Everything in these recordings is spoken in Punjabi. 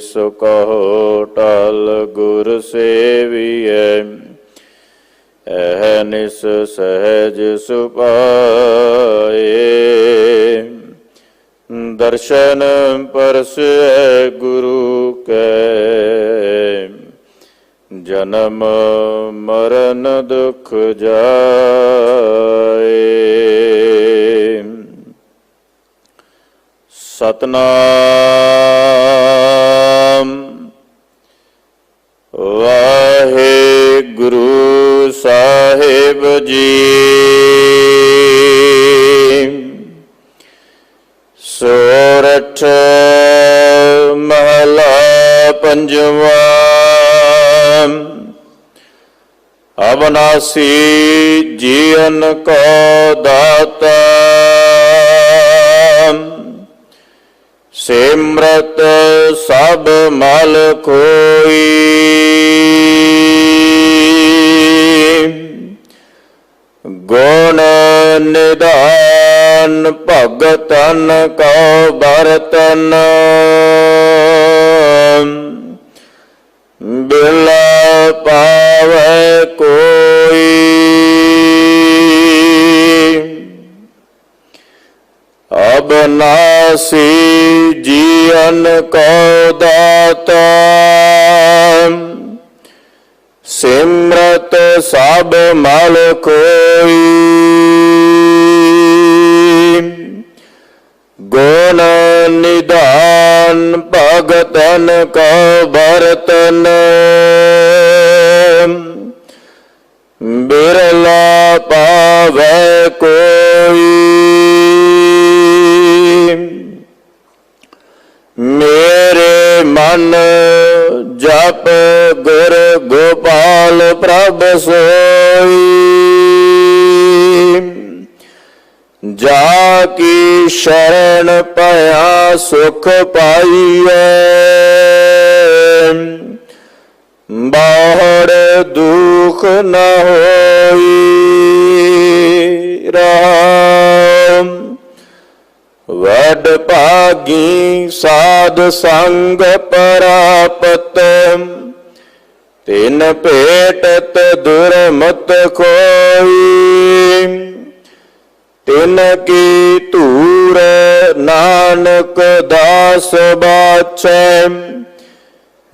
ਸੋ ਕਹੋ ਟਲ ਗੁਰ ਸੇਵੀਐ ਐਹ ਨਿਸ ਸਹਿਜ ਸੁਪਾਏ ਦਰਸ਼ਨ ਪਰਸੈ ਗੁਰੂ ਕੈ, ਜਨਮ ਮਰਨ ਦੁਖ ਜਾਏ। ਸਤਨਾਮ ਸਾਹਿਬ ਜੀ। ਸੋਰਠ ਮਹਲਾ ਪੰਜਵਾ। ਅਬਨਾਸੀ ਜੀਵਨ ਕੋ ਦਾਤਾ। ਸਿਮਰਤ ਸਭ ਮਲ ਕੋਈ ਨਿਧਾਨ ਭਗਤਨ ਕਉ ਬਰਤਨ ਬਿਲ ਪਾਵੇ ਕੋਈ। ਅਬਨਾਸੀ ਜੀਵਨ ਕੋ ਦਾਤਾ। ਸਿਮਰਤ ਸਭ ਮਲ ਕੋਈ। ਭਗਤਨ ਕੋ ਬਰਤਨ ਬਿਰਲਾ ਪਾਵੇ ਕੋਈ। ਮੇਰੇ ਮਨ ਜਪ ਗੁਰ ਗੋਪਾਲ ਪ੍ਰਭ ਸੋਈ। ਜਾ ਕੀ ਸ਼ਰਨ ਪਿਆ ਸੁਖ ਪਾਈਐ। ਬਾਹਰ ਦੁਖ ਨ ਹੋਈ। ਰਾਮ, ਵਡ ਭਾਗੀ ਸਾਧ ਸੰਗ ਪਰਾਪਤ। ਤਿਨ ਭੇਟਤ ਦੁਰਮਤ ਕੋਈ ਤਿਨ ਕੀ ਧੂਰ ਨਾਨਕ ਦਾਸ ਬਾਛੈ।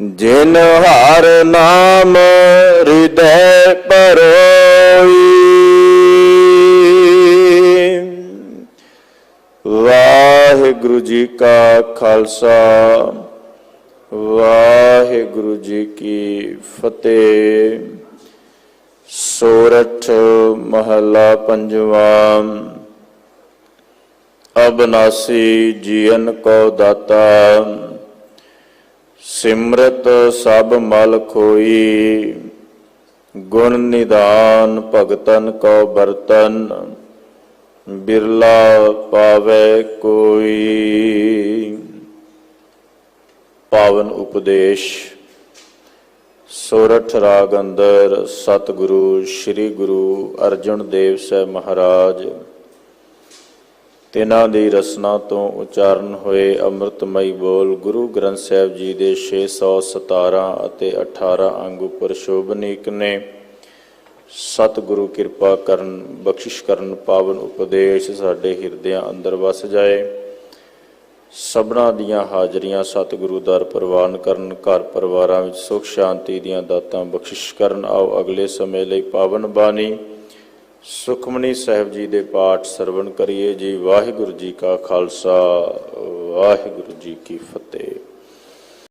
ਜਿਨ ਹਰ ਨਾਮ ਹਿਰਦੈ ਪਰੋਈ ਵਾਹਿਗੁਰੂ ਜੀ ਕਾ ਖਾਲਸਾ, ਵਾਹਿਗੁਰੂ ਜੀ ਕੀ ਫਤਿਹ। ਸੋਰਠ ਮਹਲਾ ਪੰਜਵਾ। ਅਬਨਾਸੀ ਜੀਨ ਕੋ ਦਾਤਾ। ਸਿਮਰਤ ਸਭ ਮਲ ਖੋਈ। ਗੁਣ ਨਿਦਾਨ ਭਗਤਨ ਕੋ ਬਰਤਨ ਬਿਰਲਾ ਪਾਵੇ ਕੋਈ। ਪਾਵਨ ਉਪਦੇਸ਼। ਸੋਰਠ ਰਾਗ ਅੰਦਰ ਸਤਿਗੁਰੂ, ਸ੍ਰੀ ਗੁਰੂ ਅਰਜਨ ਦੇਵ ਸਾਹਿਬ ਮਹਾਰਾਜ। ਤਿਨਾਂ ਦੀ ਰਸਨਾ ਤੋਂ ਉਚਾਰਨ ਹੋਏ ਅੰਮ੍ਰਿਤਮਈ ਬੋਲ ਗੁਰੂ ਗ੍ਰੰਥ ਸਾਹਿਬ ਜੀ ਦੇ 617 ਅਤੇ 18 ਅੰਗ ਉੱਪਰ ਸ਼ੋਭਨੀਕ ਨੇ। ਸਤਿਗੁਰੂ ਕਿਰਪਾ ਕਰਨ, ਬਖਸ਼ਿਸ਼ ਕਰਨ, ਪਾਵਨ ਉਪਦੇਸ਼ ਸਾਡੇ ਹਿਰਦਿਆਂ ਅੰਦਰ ਵਸ ਜਾਏ। ਸਭਨਾ ਦੀਆਂ ਹਾਜ਼ਰੀਆਂ ਸਤਿਗੁਰੂ ਦਰ ਪ੍ਰਵਾਨ ਕਰਨ, ਘਰ ਪਰਿਵਾਰਾਂ ਵਿੱਚ ਸੁਖ ਸ਼ਾਂਤੀ ਦੀਆਂ ਦਾਤਾਂ ਬਖਸ਼ਿਸ਼ ਕਰਨ। ਆਓ ਅਗਲੇ ਸਮੇਂ ਲਈ ਪਾਵਨ ਬਾਣੀ। ਸੁਖਮਨੀ ਸਾਹਿਬ ਜੀ ਦੇ ਪਾਠ ਸਰਵਣ ਕਰੀਏ ਜੀ। ਵਾਹਿਗੁਰੂ ਜੀ ਕਾ ਖਾਲਸਾ, ਵਾਹਿਗੁਰੂ ਜੀ ਕੀ ਫਤਿਹ।